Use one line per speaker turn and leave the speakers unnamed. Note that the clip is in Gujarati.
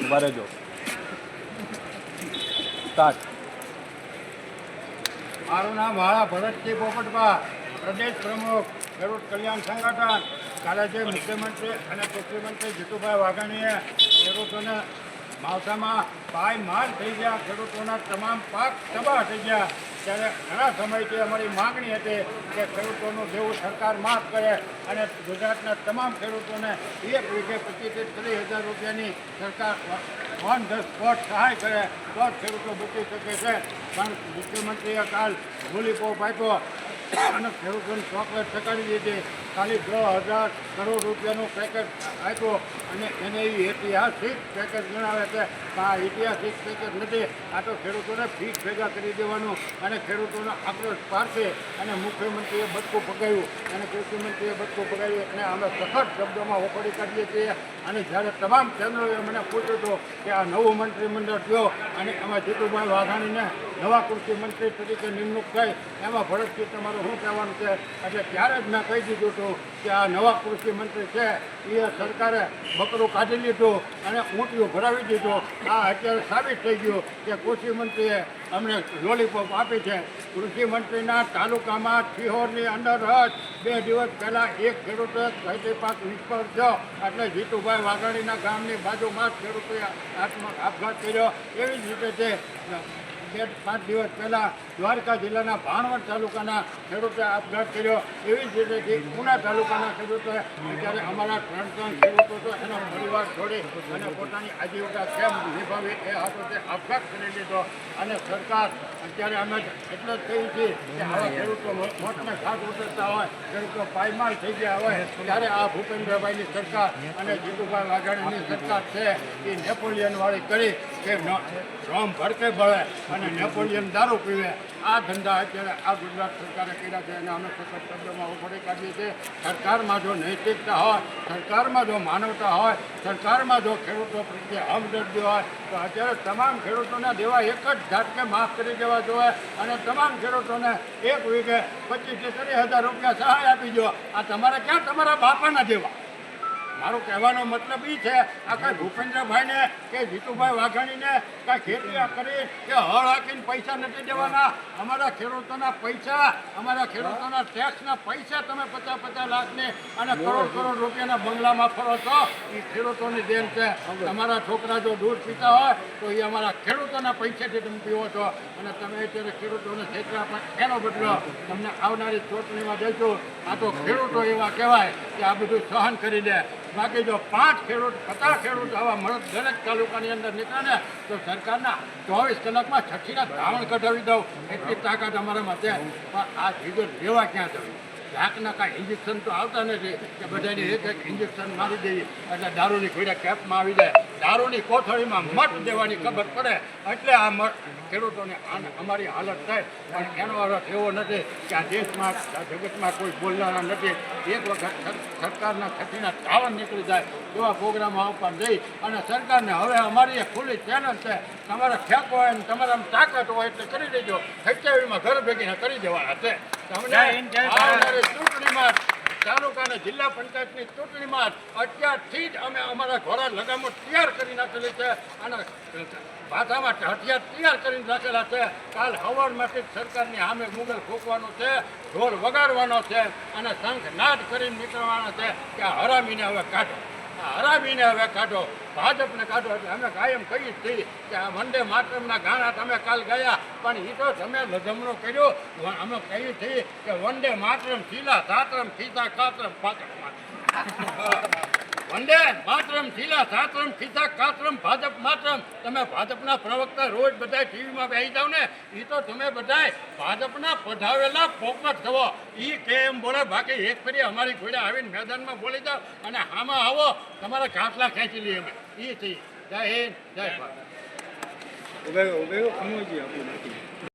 ઊભા રહેજો. સ્ટાર્ટ
મારું નામ વાળા ભરતજી પોપટભા પ્રદેશ પ્રમુખ, ખેડૂત કલ્યાણ સંગઠન. કાલે જે મુખ્યમંત્રી અને કૃષિમંત્રી જીતુભાઈ વાઘાણીએ ખેડૂતોને માવઠામાં પાય માર થઈ ગયા, ખેડૂતોના તમામ પાક તબાહ થઈ ગયા. ત્યારે ઘણા સમયથી અમારી માગણી હતી કે ખેડૂતોનું દેવું સરકાર માફ કરે અને ગુજરાતના તમામ ખેડૂતોને એક વીઘે પચીસથી ત્રીસ હજાર રૂપિયાની સરકાર ઓન ધ સ્પોટ સહાય કરે, તો જ ખેડૂતો બચી શકે છે. પણ મુખ્યમંત્રીએ કાલ લોલીપોપ આપ્યો અને ખેડૂતોને ચોકલેટ ચકાડી દીધી. ખાલી દસ હજાર કરોડ રૂપિયાનું પેકેજ આપ્યો અને એને એ ઐતિહાસિક પેકેજ ગણાવે છે. આ ઐતિહાસિક પેકેજ નથી, આ તો ખેડૂતોને ફીસ ભેગા કરી દેવાનું અને ખેડૂતોનો આક્રોશ પાડશે અને મુખ્યમંત્રીએ બચકું પગાવ્યું. અને કૃષિમંત્રીએ બચકું પગાવ્યું અને અમે સખત શબ્દોમાં વખોડી કાઢીએ છીએ. અને જ્યારે તમામ ચેનલોએ મને પૂછ્યું હતું કે આ નવું મંત્રીમંડળ થયો અને એમાં જીતુભાઈ વાઘાણીને નવા કૃષિ મંત્રી તરીકે નિમણૂક થઈ, એમાં ભરતજી તમારું શું કહેવાનું છે? એટલે ત્યારે જ મેં કહી દીધું હતું કે આ નવા કૃષિ મંત્રી છે, એ સરકારે બકરું કાઢી લીધું અને ઊંટિયું ભરાવી દીધું. આ અત્યારે સાબિત થઈ ગયું કે કૃષિ મંત્રીએ અમને લોલીપોપ આપી છે. કૃષિ મંત્રીના તાલુકામાં શિહોરની અંદર જ બે દિવસ પહેલાં એક ખેડૂતે ખેતી પાક નિષ્ફળ થયો એટલે જીતુભાઈ વાઘાણીના ગામની બાજુમાં જ ખેડૂતોએ આત્મ આપઘાત કર્યો. એવી જ રીતે છે બે પાંચ દિવસ પહેલાં દ્વારકા જિલ્લાના ભાણવડ તાલુકાના ખેડૂતે આપઘાત કર્યો. એવી જ રીતે ઉના તાલુકાના ખેડૂતોએ અત્યારે અમારા ત્રણ ત્રણ ખેડૂતો તો એનો પરિવાર છોડી અને પોતાની આજીવિકા કેમ નિભાવી એ હાથોતે આપઘાત કરી લીધો. અને સરકાર અત્યારે અમે એટલે જ કહી છે કે આવા ખેડૂતો મોટને ઘાટ ઉતરતા હોય, ખેડૂતો પાયમાલ થઈ ગયા હોય, ત્યારે આ ભૂપેન્દ્રભાઈની સરકાર અને જીતુભાઈ વાઘાણીની સરકાર છે એ નેપોલિયન વાળી કરી કે ન- રોમ ભડકે ભળે અને નેપોલિયન દારૂ પીવે. આ ધંધા અત્યારે આ ગુજરાત સરકારે કર્યા છે અને અમે સખત શબ્દોમાં ઉભરી કાઢીએ છીએ. સરકારમાં જો નૈતિકતા હોય, સરકારમાં જો માનવતા હોય, સરકારમાં જો ખેડૂતો પ્રત્યે હમદર્દી હોય, તો અત્યારે તમામ ખેડૂતોના દેવા એક જ ઝાટકે માફ કરી દેવા જોઈએ અને તમામ ખેડૂતોને એક વીઘે પચીસથી ત્રીસ હજાર રૂપિયા સહાય આપી દો. આ તમારે ક્યાં તમારા બાપાના દેવા? મારો કહેવાનો મતલબ એ છે આ કાંઈ ભૂપેન્દ્રભાઈને કે જીતુભાઈ વાઘાણીને કાંઈ ખેતી કરી કે હળ હાકીને પૈસા નથી દેવાના. અમારા ખેડૂતોના પૈસા, અમારા ખેડૂતોના ટેક્સના પૈસા તમે પચાસ પચાસ લાખને અને કરોડ કરોડ રૂપિયાના બંગલામાં ફરો છો. એ ખેડૂતોની દેન છે. તમારા છોકરા જો દૂધ પીતા હોય, તો એ અમારા ખેડૂતોના પૈસાથી તમે પીવો છો. અને તમે અત્યારે ખેડૂતોને છેતરા પણ એનો બદલો. તમને આવનારી ચૂંટણીમાં જઈશું. આ તો ખેડૂતો એવા કહેવાય. કે આ બધું સહન કરી દે બાકી જો પાંચ ખેડૂત, પચાસ ખેડૂત આવા મળત દરેક તાલુકાની અંદર નીકળે ને, તો સરકારના ચોવીસ કલાકમાં છઠ્ઠીના ધાવણ કઢાવી દઉં. એટલી તાકાત અમારામાં છે. પણ આ જીગર લેવા ક્યાં જવું? ઝાકના કાંઈ ઇન્જેક્શન તો આવતા નથી કે બધાને એક એક ઇન્જેક્શન મારી દઈએ એટલે દારૂની ખોડા કેપમાં આવી જાય. દારૂની કોથળીમાં મત દેવાની ખબર પડે એટલે આ ખેડૂતોને અમારી હાલત થાય. પણ એનો અર્થ એવો નથી કે આ દેશમાં જગતમાં કોઈ બોલનારા નથી. એક વખત સરકારના છઠ્ઠીના ધાવણ નીકળી જાય એવા પ્રોગ્રામો આવવા જઈ અને સરકારને હવે અમારી ખુલ્લી ચેનલ છે. તમારા ઠેકો હોય ને તમારા તાકાત હોય એટલે કરી દેજો. ખેચાવીમાં ઘર ભેગીને કરી દેવાના છે. તમને ચૂંટણીમાં તાલુકા અને જિલ્લા પંચાયતની ચૂંટણીમાં અત્યારથી જ અમે અમારા ઘોડા લગામો તૈયાર કરી નાખેલી છે અને ભાષામાં હથિયાર તૈયાર કરી નાખેલા છે. કાલ હવારમાંથી સરકારની સામે મુગલ ફૂંકવાનો છે, ઢોલ વગાડવાનો છે અને શંખ નાદ કરીને નીકળવાનો છે કે હરામીને હવે કાઢો. હરામીને હવે કાઢો. ભાજપને કાઢો એટલે અમે કાયમ કહી જ છીએ કે આ વંદે માતરમના ગાણા તમે કાલ ગયા, પણ એ તો તમે લજમણો કર્યો. અમે કહી છીએ કે વંદે માતરમ, શીલા સાતરમ ખીસા ખાતરમ, પાતરમ વંદે માતરમ, શીલા સાતરમ ખીસા કાતરમ ભાજપ માતરમ. તમે ભાજપના પ્રવક્તા રોજ બધા ટીવીમાં બેસી જાવ ને એ તો તમે બધા ભાજપના પઢાવેલા પોપટ થવો એ કે એમ બોલે, બાકી એક ફરી અમારી જોડે આવીને મેદાનમાં બોલી જાઓ અને આમાં આવો. તમારા ઘાસલા ખેંચી લઈએ અમે. એ થઈ જય હિન્દ, જય ભારત.
ઉભે ઉભે ખમોજી આપું નથી